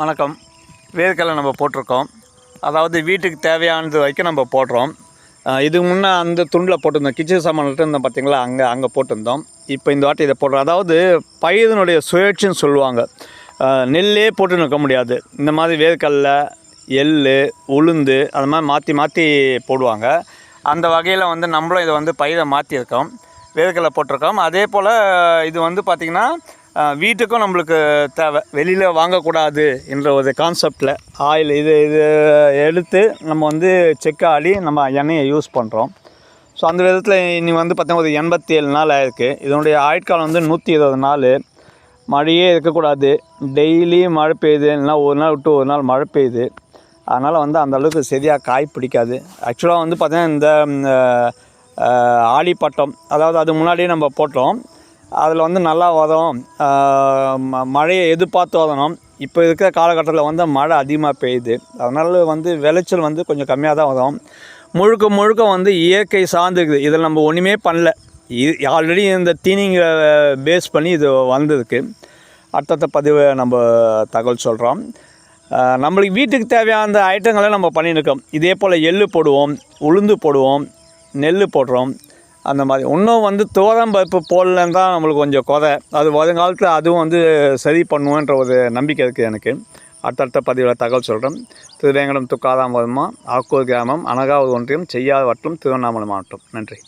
வணக்கம். வேர்க்கடலை நம்ம போட்டிருக்கோம். அதாவது வீட்டுக்கு தேவையானது வரைக்கும் நம்ம போடுறோம். இதுக்கு முன்னே அந்த துண்டில் போட்டிருந்தோம். கிச்சன் சாமான் இருந்தோம் பார்த்தீங்களா அங்கே அங்கே போட்டிருந்தோம். இப்போ இந்த வாட்டி இதை போடுறோம். அதாவது பயிரினுடைய சுழற்சின்னு சொல்லுவாங்க. நெல்லே போட்டு நிற்க முடியாது. இந்த மாதிரி வேர்க்கடலை எள் உளுந்து அது மாதிரி மாற்றி மாற்றி போடுவாங்க. அந்த வகையில் வந்து நம்மளும் இதை வந்து பயிரை மாற்றியிருக்கோம் வேர்க்கடலை போட்டிருக்கோம். அதே போல் இது வந்து பார்த்திங்கன்னா வீட்டுக்கும் நம்மளுக்கு தேவை. வெளியில் வாங்கக்கூடாது என்ற ஒரு கான்செப்டில் ஆயில் இது இது எடுத்து நம்ம வந்து செக் ஆடி நம்ம எண்ணெயை யூஸ் பண்ணுறோம் ஸோ அந்த விதத்தில் இனி வந்து பார்த்தீங்கன்னா ஒரு எண்பத்தி ஏழு நாள் ஆயிருக்கு. இதனுடைய ஆயுட்காலம் வந்து நூற்றி இருபது நாள். மழையே இருக்கக்கூடாது. டெய்லி மழை பெய்யுது. இல்லைன்னா ஒரு நாள் விட்டு ஒரு நாள் மழை பெய்யுது. அதனால் வந்து அந்த அளவுக்கு சரியாக காய் பிடிக்காது. ஆக்சுவலாக வந்து பார்த்திங்கன்னா இந்த ம், அதாவது அது முன்னாடியே நம்ம போட்டோம். அதில் வந்து நல்லா வரும் ம- மழையை எதிர்பார்த்து வரணும் இப்போ இருக்கிற காலகட்டத்தில் வந்து மழை அதிகமாக பெய்யுது. அதனால் வந்து விளைச்சல் வந்து கொஞ்சம் கம்மியாக தான் வரும் முழுக்க முழுக்க வந்து இயற்கை சார்ந்துருக்குது இதில் நம்ம ஒன்றுமே பண்ணல. இது ஆல்ரெடி இந்த தீனிங்க பேஸ் பண்ணி இது வந்திருக்கு அடுத்தடுத்த பதிவை நம்ம தகவல் சொல்கிறோம். நம்மளுக்கு வீட்டுக்கு தேவையான அந்த ஐட்டங்களை நம்ம பண்ணியிருக்கோம் இதே போல் எள்ளு போடுவோம் உளுந்து போடுவோம் நெல் போடுறோம். அந்த மாதிரி. இன்னும் வந்து துவரம் பருப்பு போடலன்னு தான் நம்மளுக்கு கொஞ்சம் குறை அது வருங்காலத்தில் அதுவும் வந்து சரி பண்ணுவோன்ற ஒரு நம்பிக்கை இருக்குது எனக்கு. அடுத்தடுத்த பதிவில் தகவல் சொல்கிறேன் திருவேங்கடம் துக்காராம் வருமா ஆக்கூர் கிராமம் அனகாவூர் ஒன்றியம் செய்யாத வட்டம் திருவண்ணாமலை மாவட்டம். நன்றி.